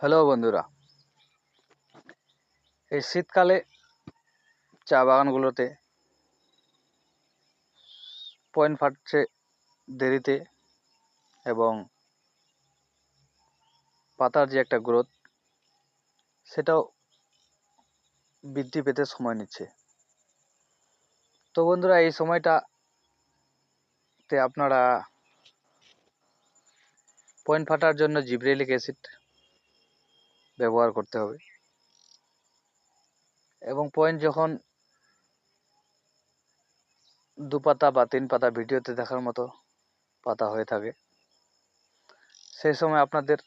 Hello বন্ধুরা। এই শীতকালে চা বাগানগুলোতে পয়েন্ট ফাটছে দেরিতে এবং পাতার যে একটা গ্রোথ, সেটাও বৃদ্ধি পেতে সময় নিচ্ছে। তো বন্ধুরা, এই সময়টাতে আপনারা পয়েন্ট ফাটার জন্য জিব্রেলিক অ্যাসিড ব্যবহার করতে হবে। এবং পয়েন্ট যখন দু পাতা বা তিন পাতা ভিডিওতে দেখার মতো পাতা হয়ে থাকে, সেই সময় আপনাদের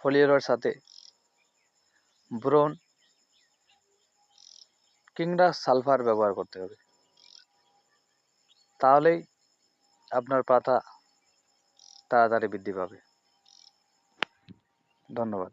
ফলিওরের সাথে ব্রোন কিংবা সালফার ব্যবহার করতে হবে। তাহলেই আপনার পাতা তাড়াতাড়ি বৃদ্ধি পাবে। ধন্যবাদ।